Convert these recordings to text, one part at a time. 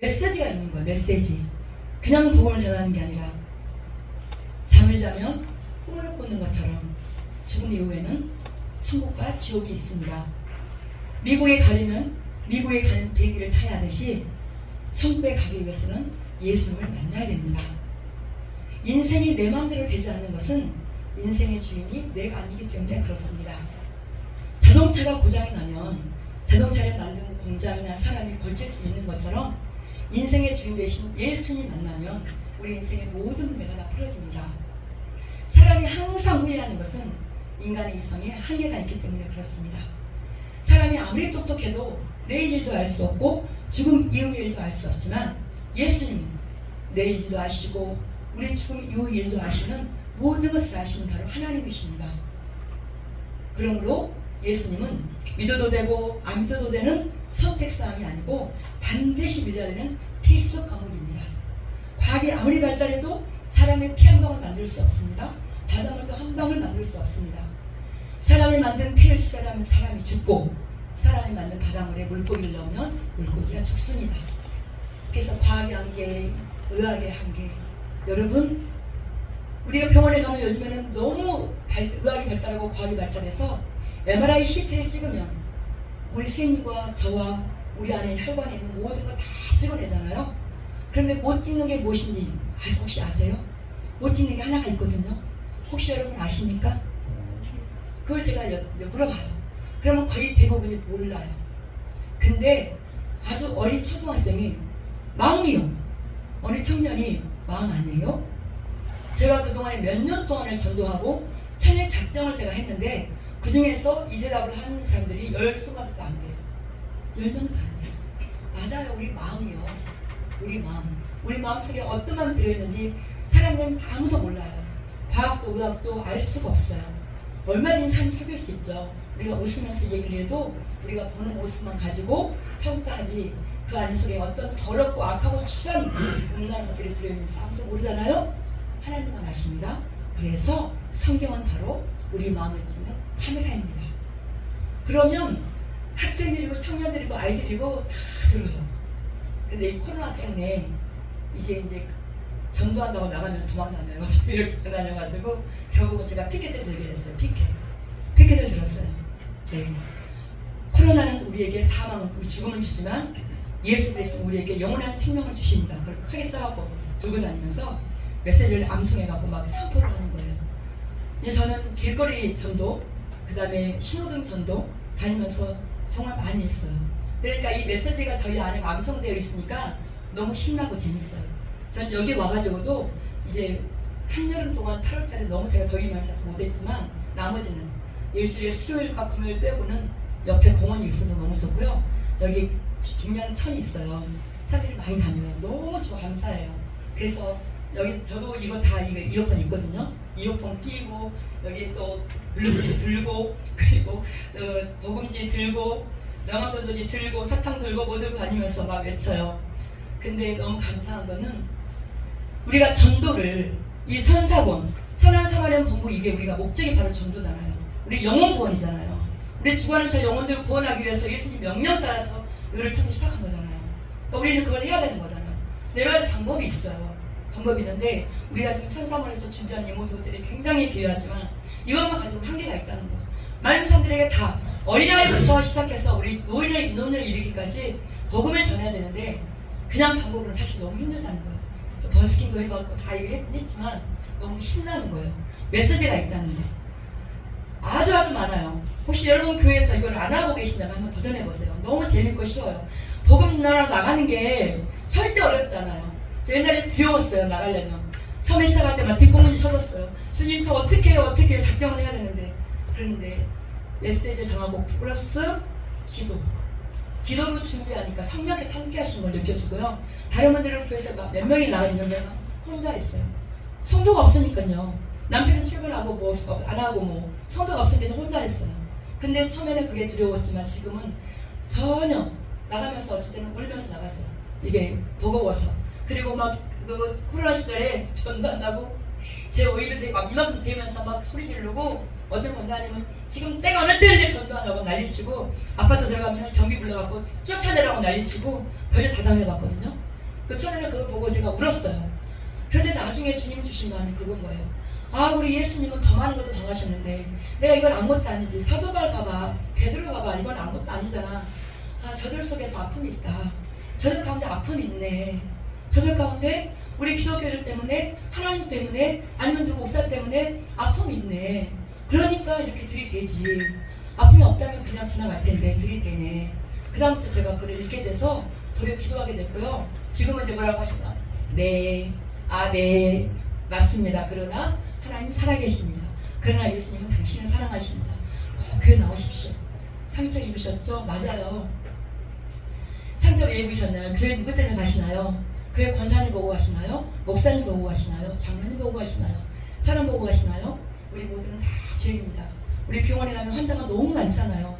메시지가 있는 거예요. 메시지. 그냥 복음을 전하는 게 아니라 잠을 자면 꿈을 꾸는 것처럼 죽음 이후에는 천국과 지옥이 있습니다. 미국에 가려면 미국에 가는 비행기를 타야 하듯이 천국에 가기 위해서는 예수님을 만나야 됩니다. 인생이 내 마음대로 되지 않는 것은 인생의 주인이 내가 아니기 때문에 그렇습니다. 자동차가 고장이 나면 자동차를 만드는 공장이나 사람이 걸칠 수 있는 것처럼 인생의 주인 대신 예수님 만나면 우리 인생의 모든 문제가 다 풀어집니다. 사람이 항상 후회하는 것은 인간의 이성에 한계가 있기 때문에 그렇습니다. 사람이 아무리 똑똑해도 내일 일도 알 수 없고 죽음 이후의 일도 알 수 없지만 예수님은 내일 일도 아시고 우리 죽음 이후 일도 아시는 모든 것을 아시는 바로 하나님이십니다. 그러므로 예수님은 믿어도 되고 안 믿어도 되는 선택사항이 아니고 반드시 믿어야 되는 필수 과목입니다. 과학이 아무리 발달해도 사람의 피 한 방울 만들 수 없습니다. 바닷물도 한 방울 만들 수 없습니다. 사람이 만든 피를 수혈하면 사람이 죽고 사람이 만든 바닷물에 물고기를 넣으면 물고기가 죽습니다. 그래서 과학의 한계, 의학의 한계. 여러분, 우리가 병원에 가면 요즘에는 너무 발, 의학이 발달하고 과학이 발달해서 MRI CT를 찍으면 우리 선생님과 저와 우리 안에 혈관에 있는 모든 거다 찍어내잖아요. 그런데 못 찍는 게 무엇인지 아- 혹시 아세요? 못 찍는 게 하나가 있거든요. 혹시 여러분 아십니까? 그걸 제가 여, 여- 물어봐요. 그러면 거의 대부분이 몰라요. 근데 아주 어린 초등학생이 마음이요. 어린 청년이 마음 아니에요? 제가 그동안에 몇 년 동안을 전도하고 천일 작정을 제가 했는데 그 중에서 이 대답을 하는 사람들이 열 수가도 안 돼요. 열 명도 안 돼요. 맞아요. 우리 마음이요. 우리 마음. 우리 마음속에 어떤 마음 들어있는지 사람들은 아무도 몰라요. 과학도 의학도 알 수가 없어요. 얼마든지 삶을 속일 수 있죠. 우리가 웃으면서 얘기를 해도 우리가 보는 모습만 가지고 평가하지 그 안에 속에 어떤 더럽고 악하고 추한 음란한 것들이 들어있는지 아무도 모르잖아요. 하나님만 아십니다. 그래서 성경은 바로 우리 마음을 찍는 카메라입니다. 그러면 학생들이고 청년들이고 아이들이고 다 들어요. 근데 이 코로나 때문에 이제 이제 전도한다고 나가면 도망다녀요. 이렇게 다녀가지고 결국은 제가 피켓을 들게 됐어요. 피켓. 피켓을 들었어요. 네. 코로나는 우리에게 사망, 우리 죽음을 주지만 예수 그리스도 우리에게 영원한 생명을 주십니다. 그걸 크게 써갖고 들고 다니면서 메시지를 암송해갖고 막 선포를 하는 거예요. 저는 길거리 전도, 그 다음에 신호등 전도 다니면서 정말 많이 했어요. 그러니까 이 메시지가 저희 안에 암송되어 있으니까 너무 신나고 재밌어요. 전 여기 와가지고도 이제 한여름 동안 8월달에 너무 제가 더위 많이 타서 못했지만 나머지는 일주일에 수요일과 금요일 빼고는 옆에 공원이 있어서 너무 좋고요. 여기 중량천이 있어요. 사람들이 많이 다녀요. 너무 좋아 감사해요. 그래서 여기 저도 이거 다 이거 이어폰 있거든요. 이어폰 끼고 여기 또 블루투스 들고 그리고 어, 보금지 들고 명함도지 들고 사탕 들고 뭐 들고 다니면서 막 외쳐요. 근데 너무 감사한 거는 우리가 전도를 이 선사원 선한 사마리안 본부 이게 우리가 목적이 바로 전도잖아요. 우리 영혼 구원이잖아요. 우리 주관을 저 영혼들을 구원하기 위해서 예수님 명령 따라서 의를 찾기 시작한 거잖아요. 그러니까 우리는 그걸 해야 되는 거잖아요. 여러 가지 방법이 있어요. 방법이 있는데 우리가 지금 천사원에서 준비한 이 모든 것들이 굉장히 귀하지만 이것만 가지고 한계가 있다는 거. 많은 사람들에게 다 어린아이부터 시작해서 우리 노인을 노인을 이르기까지 복음을 전해야 되는데 그냥 방법으로는 사실 너무 힘들다는 거예요. 버스킹도 해봤고 다 했지만 너무 신나는 거예요. 메시지가 있다는데 아주 아주 많아요. 혹시 여러분 교회에서 이걸 안 하고 계시다면 한번 도전해보세요. 너무 재밌고 쉬워요. 복음 나라 나가는 게 절대 어렵지 않아요. 저 옛날에 두려웠어요 나가려면. 처음에 시작할 때만 뒷공문이 쳐졌어요. 주님 저 어떻게 해요 어떻게 해요 작정을 해야 되는데 그런데 메시지 정하고 플러스 기도 기도로 준비하니까 성령께서 함께 하시는 걸 느껴지고요. 다른 분들은 교회에서 막몇 명이 나가는데 혼자 있어요. 성도가 없으니까요. 남편은 출근하고 뭐 안 하고 뭐 성도가 없으니까 혼자 했어요. 근데 처음에는 그게 두려웠지만 지금은 전혀 나가면서 때는 울면서 나가죠. 이게 버거워서. 그리고 막그 코로나 시절에 전도한다고 제 오히려 되게 막 이만큼 되면서 막 소리 지르고 어떤 원장님은 지금 때가 어느 때인데 전도하라고 난리치고 아파트 들어가면 경비 불러갖고 쫓아내라고 난리치고 별일 다 당해봤거든요. 그 처음에는 그걸 보고 제가 울었어요. 그런데 나중에 주님 주신 마음이 그건 거예요. 아 우리 예수님은 더 많은 것도 당하셨는데 내가 이건 아무것도 아니지 사도발 봐봐 베드로 봐봐 이건 아무것도 아니잖아 아 저들 속에서 아픔이 있다 저들 가운데 아픔이 있네 저들 가운데 우리 기독교들 때문에 하나님 때문에 아니면 누구 목사 때문에 아픔이 있네 그러니까 이렇게 들이대지 아픔이 없다면 그냥 지나갈 텐데 들이대네 그 다음부터 제가 글을 읽게 돼서 도리어 기도하게 됐고요 지금은 이제 뭐라고 하시나 네, 아, 네, 맞습니다. 그러나 하나님 살아계십니다. 그러나 예수님은 당신을 사랑하십니다. 꼭 교회 나오십시오. 상처 입으셨죠? 맞아요. 상처 왜 입으셨나요? 교회 누구 때문에 가시나요? 교회 권사님 보고 가시나요? 목사님 보고 가시나요? 장로님 보고 가시나요? 사람 보고 가시나요? 우리 모두는 다 죄입니다. 우리 병원에 가면 환자가 너무 많잖아요.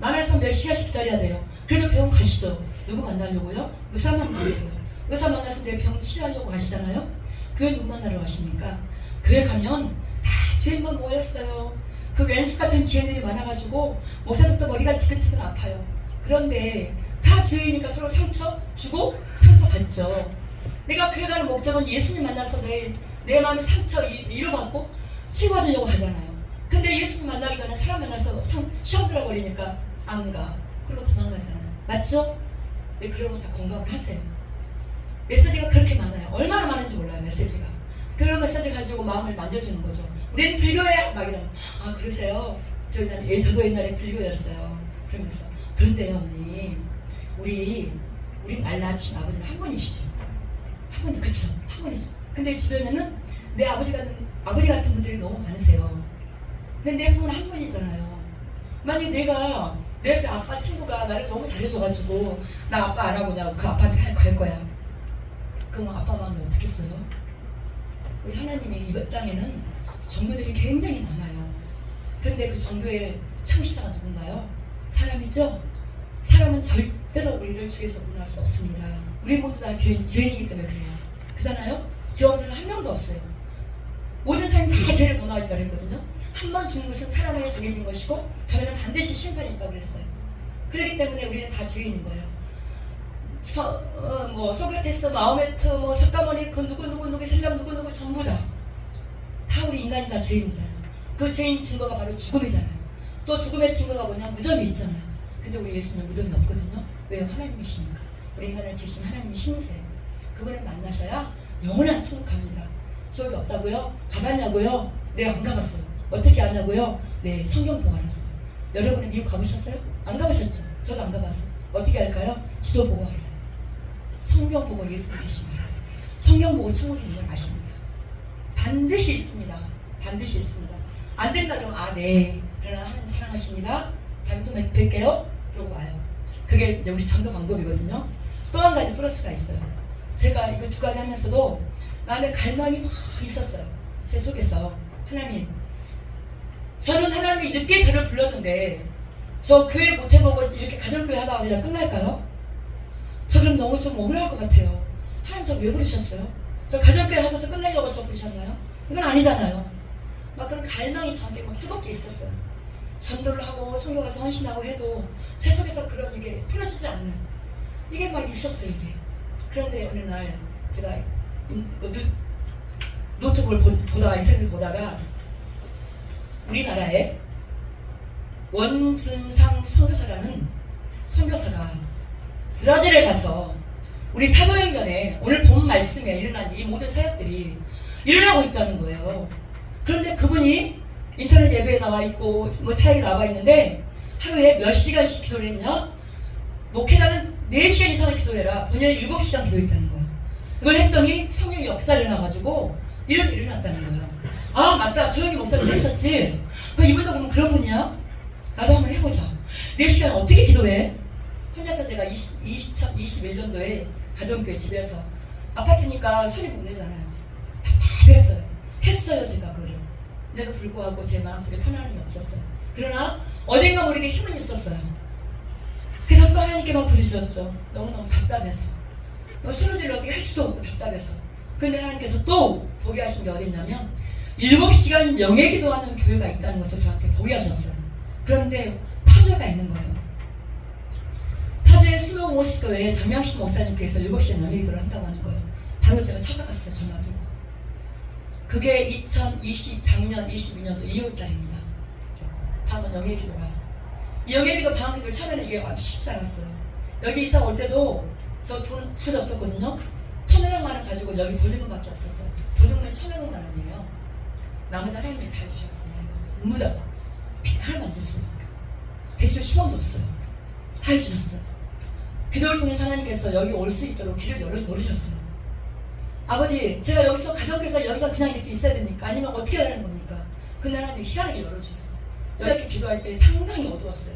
많아서 몇 시간씩 기다려야 돼요. 그래도 병원 가시죠. 누구 만나려고요? 의사 만나려고요. 의사 만나서 내 병 치료하려고 가시잖아요. 교회 누구 만나러 가십니까? 교회 가면 다 죄인만 모였어요. 그 왼수 같은 죄인들이 많아가지고 목사들도 머리가 지긋지긋 아파요. 그런데 다 죄이니까 서로 상처 주고 상처 받죠. 내가 가는 목적은 예수님 만나서 내, 내 마음의 상처 이- 위로받고 치유받으려고 하잖아요. 근데 예수님 만나기 전에 사람 만나서 상, 시험 들어버리니까 안 가. 그러고 도망가잖아요. 맞죠? 네, 그러면 다 공감을 하세요. 메시지가 그렇게 많아요. 얼마나 많은지 몰라요, 메시지가. 그런 메시지 가지고 마음을 만져주는 거죠. 우리는 불교야! 막 이러면, 아, 그러세요? 저 옛날에, 예, 저도 옛날에 불교였어요. 그러면서. 그런데요, 어머니. 우리, 우리 날 낳아주신 아버지는 한 분이시죠. 한 분이, 그쵸. 한 분이죠. 근데 주변에는 내 아버지 같은, 아버지 같은 분들이 너무 많으세요. 근데 내 부모는 한 분이잖아요. 만약 내가 내 옆에 아빠 친구가 나를 너무 잘해줘가지고 나 아빠 알아보냐고 그 아빠한테 갈, 갈 거야. 그럼 아빠 마음이 어떻겠어요? 우리 하나님의 이 땅에는 종교들이 굉장히 많아요. 그런데 그 종교의 창시자가 누군가요? 사람이죠? 사람은 절대 로 우리를 주에서 분할 수 없습니다. 우리 모두 다 죄인, 죄인이기 때문에 그래요. 그잖아요? 죄원자는 한 명도 없어요. 모든 사람이 다 죄를 범하지 그랬거든요. 한 번 죽는 것은 사람의 죄인인 것이고 다음에는 반드시 심판이 있다고 그랬어요. 그렇기 때문에 우리는 다 죄인인 거예요. 서, 어, 뭐 소크라테스, 마호메트, 뭐 석가모니 그 누구 누구 누구 슬람 누구 누구 전부 다. 다 우리 인간이 다 죄인이잖아요. 그 죄인 증거가 바로 죽음이잖아요. 또 죽음의 증거가 뭐냐 무덤이 있잖아요. 근데 우리 예수는 무덤이 없거든요. 왜요? 하나님이시니까. 우리 인간을 지으신 하나님이 신세. 그분을 만나셔야 영원한 천국 갑니다. 지옥이 없다고요? 가봤냐고요? 네, 안 가봤어요. 어떻게 아냐고요? 네, 성경 보고 알았어요. 여러분은 미국 가보셨어요? 안 가보셨죠? 저도 안 가봤어요. 어떻게 할까요? 지도 보고 알아요. 성경 보고 예수님 계신 걸 알았어요. 성경 보고 천국에 있는 걸 아십니다. 반드시 있습니다. 반드시 있습니다. 안 된다 그러면 아, 네. 그러나 하나님 사랑하십니다. 다음에 또 뵐게요. 그러고 와요. 그게 이제 우리 전도 방법이거든요. 또 한 가지 플러스가 있어요. 제가 이거 두 가지 하면서도 마음에 갈망이 막 있었어요. 제 속에서 하나님 저는 하나님이 늦게 저를 불렀는데 저 교회 못 해보고 이렇게 가정교회 하다가 그냥 끝날까요? 저는 너무 좀 억울할 것 같아요. 하나님 저 왜 부르셨어요? 저 가정교회 하면서 끝내려고 저 부르셨나요? 그건 아니잖아요. 막 그런 갈망이 저한테 막 뜨겁게 있었어요. 전도를 하고 성교 가서 헌신하고 해도 제 속에서 그런 이게 풀어지지 않는 이게 막 있었어요 이게. 그런데 어느 날 제가 인- 그 노- 노트북을 보- 보다가 인터넷을 보다가 우리나라에 원준상 선교사라는 선교사가 브라질에 가서 우리 사도행전에 오늘 본 말씀에 일어난 이 모든 사역들이 일어나고 있다는 거예요. 그런데 그분이 인터넷 예배에 나와 있고 뭐 사역에 나와 있는데 하루에 몇 시간씩 기도를 했냐? 목회자는 4시간 이상을 기도해라. 본인은 7시간 기도했다는 거예요. 이걸 했더니 성령의 역사를 일어나가지고 이런 일이 일어났다는 거예요. 아 맞다. 조영희 목사님 했었지. 그 이분도 그럼 그런 분이야? 나도 한번 해보자. 4시간 어떻게 기도해? 혼자서 제가 20, 20, 21년도에 가정교회 집에서 아파트니까 소리 못 내잖아요. 답답했어요. 했어요 제가 그거 를. 그래도 불구하고 제 마음속에 편안함이 없었어요. 그러나 어딘가 모르게 힘은 있었어요. 그래서 또 하나님께만 부르셨죠. 너무너무 답답해서. 쓰러질 어떻게 할 수도 없고 답답해서. 근데 하나님께서 또 보게 하신 게 어딨냐면 일곱 시간 영예 기도하는 교회가 있다는 것을 저한테 보게 하셨어요. 그런데 파주가 있는 거예요. 스무 순동 모스크에 정양식 목사님께서 7시에 연예 기도를 한다고 하는 거예요. 바로 제가 찾아갔어요. 전화 들고. 그게 2020 작년 22년도 2월 달입니다. 방언 영예 기도가. 이 영예 기도 기도를 처음에는 이게 아주 쉽지 않았어요. 여기 이사 올 때도 저 돈 하나도 없었거든요. 천오백만 원 가지고 여기 보증금밖에 없었어요. 보증금이 천오백만 원이에요. 나머지 하나님이 다 해주셨어요. 전부 다. 빚 하나도 안 줬어요. 대출 10원도 없어요. 다 해주셨어요. 기도를 통해 하나님께서 여기 올 수 있도록 길을 열어, 열으셨어요. 아버지, 제가 여기서 가족께서 여기서 그냥 이렇게 있어야 됩니까? 아니면 어떻게 하는 겁니까? 근데 하나님이 희한하게 열어주셨어요. 이렇게 기도할 때 상당히 어두웠어요.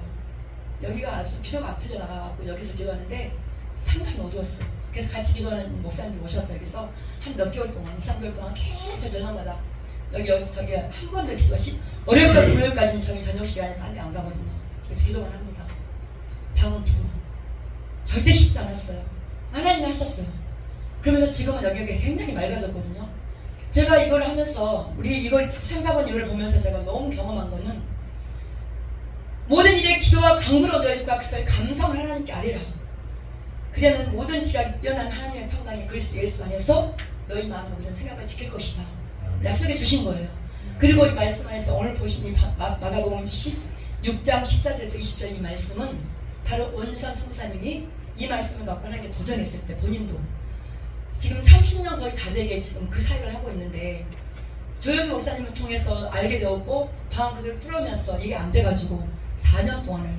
여기가 아주 기도가 안 풀려 나가고 여기서 기도하는데 상당히 어두웠어요. 그래서 같이 기도하는 목사님들 오셨어요. 여기서 한 몇 개월 동안, 2, 3개월 동안 계속 저녁마다 여기 여기 저기 한 번도 기도하시 월요일부터 금요일까지는 저희 저녁 시간에 많이 안 가거든요. 그래서 기도만 합니다. 방언 기도. 절대 쉽지 않았어요. 하나님이 하셨어요. 그러면서 지금은 여기가 굉장히 맑아졌거든요. 제가 이걸 하면서 우리 이걸 생사번 이걸 보면서 제가 너무 경험한 거는 모든 일에 기도와 강구로 너희 각을 감사를 하나님께 아뢰라. 그러면 모든 지각이 뛰어난 하나님의 평강이 그리스도 예수 안에서 너희 마음 동전 생각을 지킬 것이다. 약속해 주신 거예요. 그리고 이 말씀 안에서 오늘 보신 이 마- 마가복음 16장 14절부터 20절 이 말씀은 바로 원선 성사님이 이 말씀을 갖고 하나님께 도전했을 때 본인도 지금 30년 거의 다 되게 지금 그 사역을 하고 있는데 조영희 목사님을 통해서 알게 되었고 다음 그걸 풀으면서 이게 안 돼가지고 4년 동안을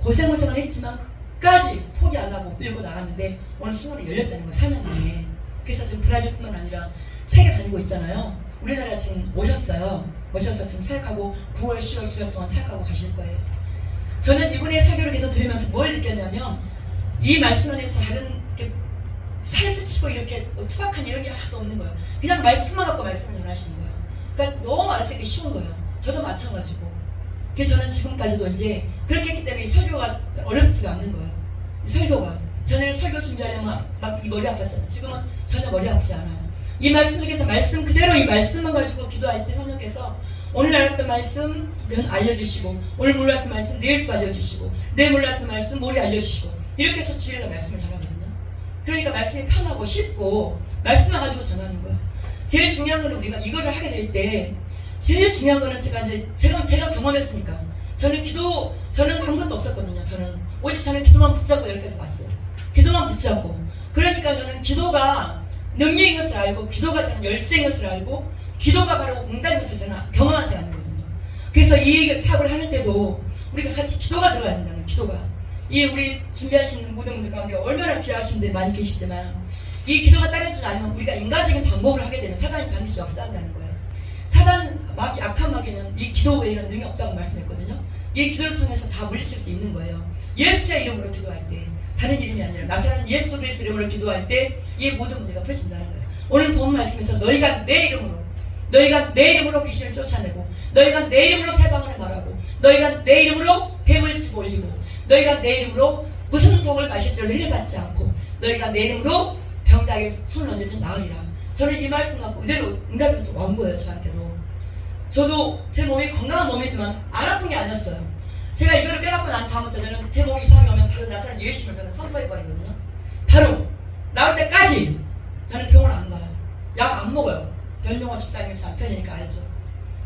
고생고생을 했지만 끝까지 포기 안 하고 밀고 나갔는데 오늘 수능이 열렸다는 거예요 4년 만에. 그래서 지금 브라질뿐만 아니라 세계 다니고 있잖아요. 우리나라 지금 오셨어요. 오셔서 지금 사역하고 9월 10월 2달 동안 사역하고 가실 거예요. 저는 이분의 설교를 계속 들으면서 뭘 느꼈냐면 이 말씀 안에서 다른 살붙이고 이렇게 뭐 투박한 이런 게 하나도 없는 거예요. 그냥 말씀만 갖고 말씀을 전하시는 거예요. 그러니까 너무 알아듣기 쉬운 거예요. 저도 마찬가지고. 그래서 저는 지금까지도 이제 그렇게 했기 때문에 이 설교가 어렵지가 않는 거예요. 이 설교가. 전에는 설교 준비하려면 막 이 머리 아팠잖아요. 지금은 전혀 머리 아프지 않아요. 이 말씀 중에서 말씀 그대로 이 말씀만 가지고 기도할 때 성령께서 오늘 알았던 말씀 알려주시고 오늘 몰랐던 말씀 내일 또 알려주시고 내일 몰랐던 말씀 모레 알려주시고 이렇게 해서 주일에 말씀을 전하거든요. 그러니까 말씀이 편하고 쉽고 말씀만 가지고 전하는 거예요. 제일 중요한 거는 우리가 이거를 하게 될 때 제일 중요한 거는 제가 이제 제가 제가 경험했으니까 저는 기도 저는 한 것도 없었거든요. 저는 오직 저는 기도만 붙잡고 여기까지 왔어요. 기도만 붙잡고 그러니까 저는 기도가 능력인 것을 알고 기도가 저는 열쇠인 것을 알고 기도가 바로 응답인 것을 저는 경험한 사람이거든요. 그래서 이 사업을 하는 때도 우리가 같이 기도가 들어가야 된다는 기도가 이 우리 준비하시는 모든 분들 가운데 얼마나 필요하신 분들이 많이 계시지만 이 기도가 따르지 않으면 우리가 인간적인 방법을 하게 되면 사단이 반드시 역사한다는 거예요. 사단 마귀 악한 마귀는 이 기도 외에는 능이 없다고 말씀했거든요. 이 기도를 통해서 다 물리칠 수 있는 거예요. 예수의 이름으로 기도할 때 다른 이름이 아니라 나사렛 예수 그리스도 이름으로 기도할 때 이 모든 문제가 펴진다는 거예요. 오늘 본 말씀에서 너희가 내 이름으로 너희가 내 이름으로 귀신을 쫓아내고 너희가 내 이름으로 세방을 말하고 너희가 내 이름으로 뱀을 치고 올리고 너희가 내 이름으로 무슨 독을 마실 줄 해를 받지 않고 너희가 내 이름으로 병자에게 손을 얹으면 나으리라. 저는 이 말씀 갖고 그대로 응답해서 온 거예요 저한테도. 저도 제 몸이 건강한 몸이지만 안 아픈 게 아니었어요. 제가 이거를 깨닫고 난 다음부터 저는 제 몸이 이상이 오면 바로 나사렛 예수님을 저는 선포해버리거든요. 바로 나올 때까지 저는 병원 안 가요. 약 안 먹어요. 변용원 집사님이 제 남편이니까 알죠.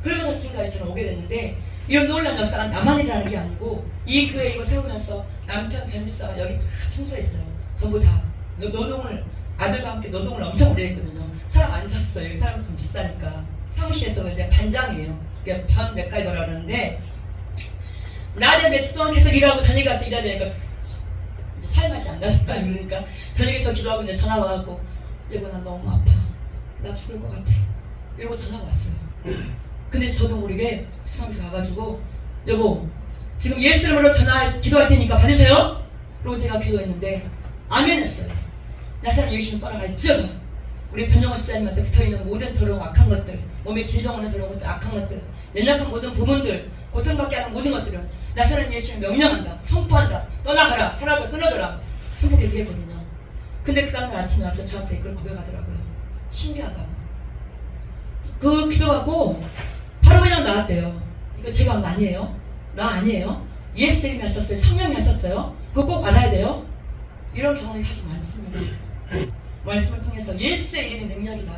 그러면서 지금까지 저는 오게 됐는데 이런 놀란 역사가 나만이라는 게 아니고 이 교회 이거 세우면서 남편 변집사가 여기 다 청소했어요. 전부 다 노- 노동을 아들과 함께 노동을 엄청 오래 했거든요. 사람 안 샀어요. 여기 사람 좀 비싸니까 사무실에서 이제 반장이에요. 그게 변 맥가이버라 그러는데 낮에 며칠 동안 계속 일하고 저녁에 가서 일하려니까 이제 살 맛이 안 나더라 그러니까 저녁에 저 기도하고 이제 전화 와갖고 여보 나 너무 아파. 나 죽을 것 같아. 이러고 전화 왔어요. 근데 저도 모르게 사무실 가가지고 여보 지금 예수 이름으로 전화 기도할 테니까 받으세요. 그리고 제가 기도했는데 아멘 했어요. 나사는 예수님 떠나갈지어다. 우리 변영원 시장님한테 붙어있는 모든 더러운 악한 것들 몸에 질병 오는 더러운 것들 악한 것들 연약한 모든 부분들 고통받게 하는 모든 것들은 나사는 예수님 명령한다 선포한다 떠나가라 사라져 끊어져라 선포 계속 했거든요. 근데 그 다음날 아침에 와서 저한테 그걸 고백하더라고요. 신기하다고. 그 기도하고 그냥 나왔대요. 이거 제가 아니에요. 나 아니에요. 예수 이름이 하셨어요. 성령이 하셨어요. 그거 꼭 알아야 돼요. 이런 경험이 아주 많습니다. 말씀을 통해서 예수의 이름이 능력이다.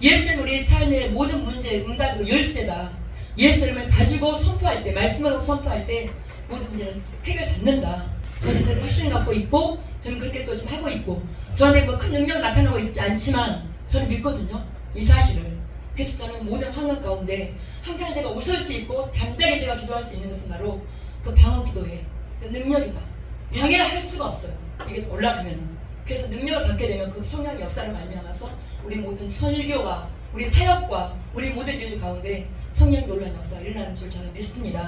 예수는 우리 삶의 모든 문제의 응답으로 열쇠다. 예수 이름을 가지고 선포할 때, 말씀하고 선포할 때 모든 문제는 해결받는다. 저는 그런 확신을 갖고 있고, 저는 그렇게 또 지금 하고 있고, 저한테 뭐 큰 능력 나타나고 있지 않지만, 저는 믿거든요. 이 사실을. 그래서 저는 모든 환경 가운데 항상 제가 웃을 수 있고, 담대하게 제가 기도할 수 있는 것은 바로 그 방언 기도의 그 능력이다. 방해할 수가 없어요. 이게 올라가면은. 그래서 능력을 받게 되면 그 성령의 역사를 말미암아서 우리 모든 설교와 우리 사역과 우리 모든 일 가운데 성령 놀란 역사가 일어나는 줄 저는 믿습니다.